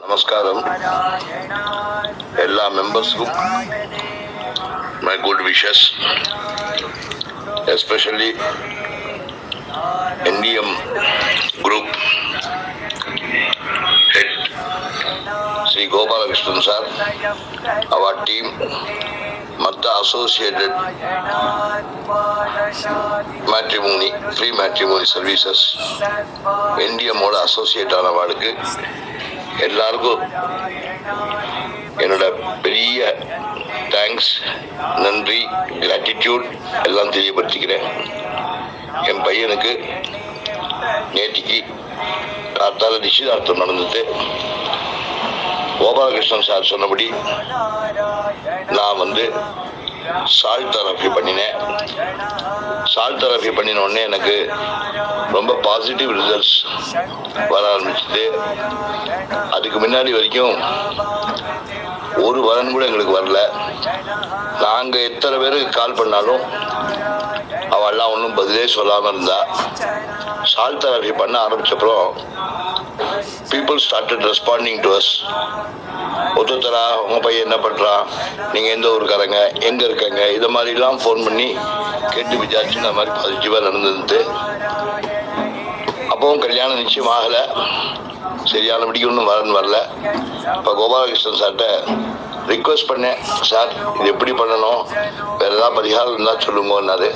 நமஸ்காரம் எல்லா மெம்பர்ஸ்க்கும் my good wishes especially NDM group head Shri Gopalakrishnan sir our team மற்ற associated matrimony free matrimony services என்டிஎம்மோட associate ஆனவாளுக்கு எல்லாருக்கும் என்னோட பெரிய தேங்க்ஸ் நன்றி கிராட்டிடியூட் எல்லாம் தெரியப்படுத்திக்கிறேன். என் பையனுக்கு நேற்றுக்கு காத்தால நிச்சயதார்த்தம் நடந்தது. கோபாலகிருஷ்ணன் சார் சொன்னபடி நான் வந்து சால் தெரப்பி பண்ணினேன். சால் தெரப்பி பண்ணின உடனே எனக்கு ரொம்ப பாசிட்டிவ் ரிசல்ட்ஸ் வர ஆரம்பிச்சது. அதுக்கு முன்னாடி வரைக்கும் ஒரு வரன் கூட எங்களுக்கு வரல. நாங்கள் எத்தனை பேருக்கு கால் பண்ணாலும் அவள்லாம் ஒன்றும் பதிலே சொல்லாமல் இருந்தா. சால் தெரப்பி பண்ண ஆரம்பிச்சப்பறம் people started responding to us ஒத்துத்தரா உங்கள் பையன் என்ன பண்ணுறான் நீங்கள் எந்த ஊருக்காரங்க? எங்கே இருக்கங்க? இதை மாதிரிலாம் ஃபோன் பண்ணி கேட்டு விசாரிச்சு இந்த மாதிரி பாசிட்டிவாக நடந்தது. அப்பவும் கல்யாணம் நிச்சயம் ஆகலை. சரியானபடிக்கு ஒன்றும் வரன்னு வரல. இப்போ கோபாலகிருஷ்ணன் சார்கிட்ட ரிக்வெஸ்ட் பண்ணேன். சார் இது எப்படி பண்ணணும்? வேறு ஏதாவது பரிகாரம் இருந்தால் சொல்லுங்கன்னாரு.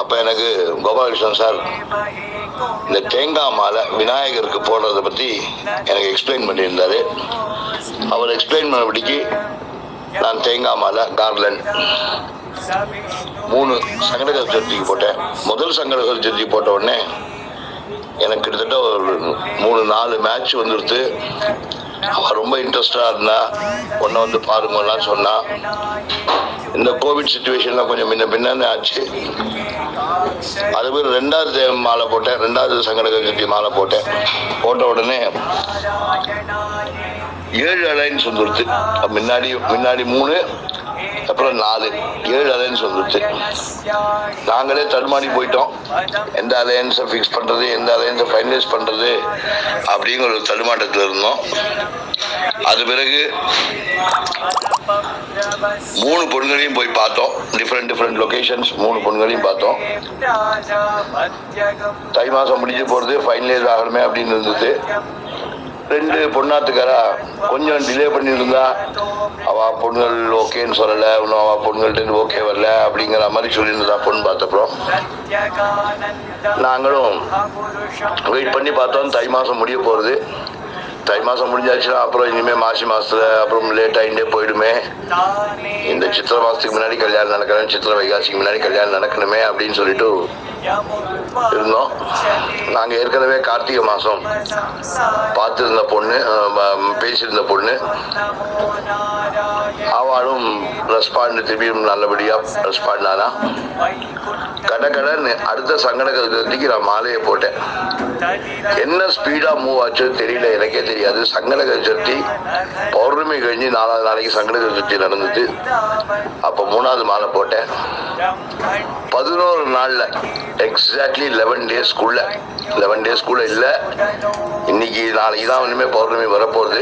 அப்போ எனக்கு கோபாலகிருஷ்ணன் சார் இந்த தேங்காய் மாலை விநாயகருக்கு போடுறத பற்றி எனக்கு எக்ஸ்பிளைன் பண்ணியிருந்தாரு. அவர் எக்ஸ்பிளைன் பண்ணபடிக்கு நான் தேங்காய் மாலை கார்லன் மூணு சங்கடகர் சதுர்த்திக்கு போட்டேன். முதல் சங்கடகர் சதுர்த்தி போட்ட உடனே எனக்கு கிட்டத்தட்ட ஒரு மூணு நாலு மேட்ச் வந்துடுது அவன் ரொம்ப இன்ட்ரெஸ்டாக இருந்தா ஒன்றை வந்து பாருங்கலாம் சொன்னான் இந்த கோவிட் சுச்சுவேஷன்லாம் கொஞ்சம் முன்ன பின்னே ஆச்சு. அது பேர் ரெண்டாவது மாலை போட்டேன். ரெண்டாவது சங்கடக சதுர்த்தி மாலை போட்டேன். போட்ட உடனே ஏழு அலைன்ஸ் வந்துடுது முன்னாடி முன்னாடி மூணு அப்புறம் நாலு. ஏழு அலைன்ஸ் வந்துடுச்சு நாங்களே தடுமாடி போயிட்டோம். எந்த அலையன்ஸை ஃபிக்ஸ் பண்ணுறது எந்த அலையன்ஸை ஃபைனலைஸ் பண்ணுறது அப்படிங்கிற ஒரு தடுமாட்டத்தில் இருந்தோம். அது பிறகு மூணு பொண்களையும் போய் பார்த்தோம். டிஃப்ரெண்ட் டிஃப்ரெண்ட் லொகேஷன்ஸ் மூணு பொண்களையும் பார்த்தோம். தை மாதம் முடிஞ்சு போகிறது ஃபைனலைஸ் ஆகணுமே அப்படின்னு இருந்தது. ரெண்டு பொண்ணாத்துக்காரா கொஞ்சம் டிலே பண்ணியிருந்தா அவ பொண்ணுகள் ஓகேன்னு சொல்லலை இன்னும் அவள் பொண்ணுகள்ட்ட ஓகே வரல அப்படிங்கிற மாதிரி சொல்லியிருந்தா பொண்ணு பார்த்தப்பறம். நாங்களும் வெயிட் பண்ணி பார்த்தோம் தை மாதம் முடிய போகிறது தை மாதம் முடிஞ்சாச்சுன்னா அப்புறம் இனிமேல் மாசி மாதத்துல அப்புறம் லேட் ஆகிட்டே போயிடுமே. இந்த சித்திரை மாதத்துக்கு முன்னாடி கல்யாணம் நடக்கணும் சித்திரை வைகாசிக்கு முன்னாடி கல்யாணம் நடக்கணுமே அப்படின்னு சொல்லிட்டு இருந்தோம். நாங்கள் ஏற்கனவே கார்த்திகை மாதம் பார்த்துருந்த பொண்ணு பேசியிருந்த பொண்ணு. அவளும் ரெஸ்பாண்ட் திரும்பியும் நல்லபடியாக ரெஸ்பாண்டானா? கட கடன் அடுத்த சங்கடகத்துக்கு நான் மாலையை போட்டேன். என்ன ஸ்பீடாக மூவ் ஆச்சோ தெரியல எனக்கே தெரியாது. சங்கடக சதுர்த்தி பௌர்ணமி கழிஞ்சு நாலாவது நாளைக்கு சங்கடக சதுர்த்தி நடந்தது. அப்போ மூணாவது மாலை போட்டேன். பதினோரு நாளில் எக்ஸாக்ட்லி லெவன் டேஸ்க்குள்ள லெவன் டேஸ்க்குள்ள இல்லை. இன்னைக்கு நாளைக்கு தான் இனிமேல் பௌர்ணமி வரப்போகுது.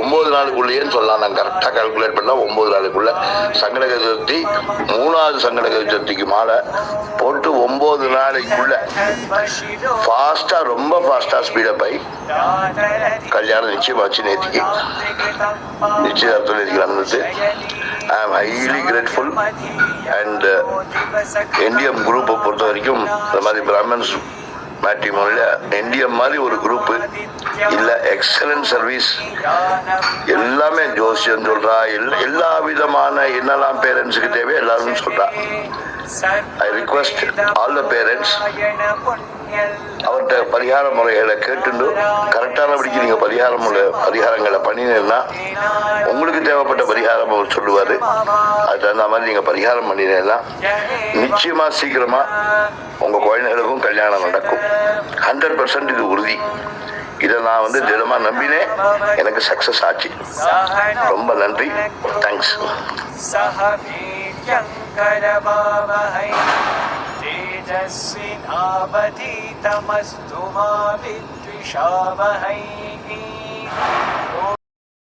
ஒம்பது நாளுக்குள்ளேன்னு சொல்லலாம் நான் கரெக்டாக கால்குலேட் பண்ணால் ஒம்பது நாளுக்குள்ள சங்கடக சதுர்த்தி மூணாவது சங்கடக சதுர்த்திக்கு மாலை போட்டு ஒம்பது நாளைக்குள்ள ஃபாஸ்ட்டாக ரொம்ப ஃபாஸ்ட்டாக ஸ்பீடப் ஆகி கல்யாணம் நிச்சயமாச்சு நேற்றுக்கு நிச்சயதார்த்தம் நேற்றுக்கு நடந்தது. ஐ ஆம் ஹைலி கிரேட்ஃபுல் அண்ட் என்டிஎம் குரூப்பை பொறுத்த வரைக்கும் இந்த மாதிரி பிராமன்ஸ் மேட்ரிமோனியில் என்டிஎம் மாதிரி ஒரு குரூப்பு இல்லை எக்ஸலன்ட் சர்வீஸ் எல்லாமே ஜோசியம் சொல்கிறா எல்லா எல்லா விதமான என்னெல்லாம் பேரண்ட்ஸுக்கு தேவையோ எல்லாரும் சொல்கிறா I request all the parents அவர்கிட்ட பரிகார முறைகளை கேட்டுண்டு கரெக்டானபடிக்கு நீங்கள் பரிகார முறை பரிகாரங்களை பண்ணினீங்கன்னா உங்களுக்கு தேவைப்பட்ட பரிகாரம் அவர் சொல்லுவார். அது தகுந்த மாதிரி நீங்கள் பரிகாரம் பண்ணினீங்கன்னா நிச்சயமாக சீக்கிரமாக உங்கள் குழந்தைகளுக்கும் கல்யாணம் நடக்கும். ஹண்ட்ரட் பர்சன்ட் இது உறுதி. இதை நான் வந்து திடமா நம்பினேன். எனக்கு சக்சஸ் ஆச்சு. ரொம்ப நன்றி. தேங்க்ஸ் शङ्करभावहै यङ्करवावहै मा विद्विषावहै।